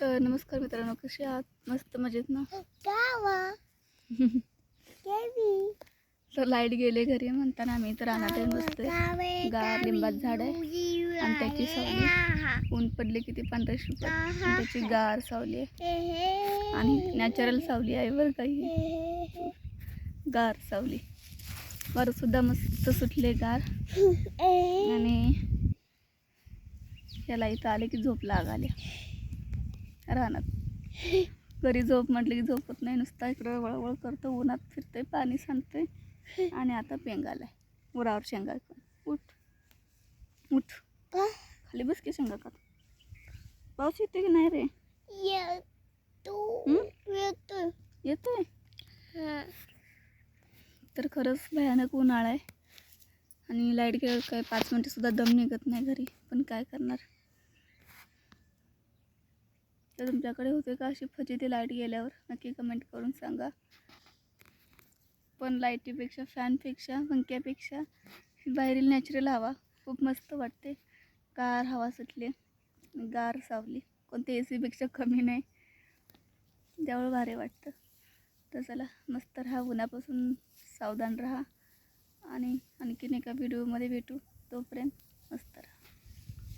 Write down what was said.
तर नमस्कार मित्रांनो कसे आहात? मस्त मजेत ना? तर लाइट गेले घरी म्हणताना आम्ही तर येऊन बसतोय गार लिंबात झाड आहे. आणि त्याची सावली. ऊन पडले किती आणि त्याची गार सावली आहे. आणि नॅचरल सावली आहे बरं काही गार सावली. बरं सुद्धा मस्त सुटले गार. आणि याला इथं आले की झोप लागाले. रानात. घरी झोप म्हटलं की झोपत नाही. नुसता इकडं वळवळ करतो. उन्हात फिरतोय पाणी सांडतोय. आणि आता पेंगालाय उरावर शेंगा उठ. उठ. खाली बस की शेंगा का पाऊस येते की नाही रे? येतोय. तर खरंच भयानक उन्हाळा आहे. आणि लाइट गेलं काय पाच मिनटंसुद्धा दम निघत नाही घरी. पण काय करणार? तर तुमच्याकडे होते का अशी फजिती लाइट गेल्यावर? नक्की कमेंट करून सांगा. पण लाईटीपेक्षा फॅनपेक्षा पंख्यापेक्षा बाहेरील नॅचरल हवा खूप मस्त वाटते. गार हवा सुटली. गार सावली. कोणत्या ए सीपेक्षा कमी नाही. त्यामुळे भारी वाटतं. तर चला मस्त राहा. उन्हापासून सावधान राहा. आणि आणखीन एका व्हिडिओमध्ये भेटू. तोपर्यंत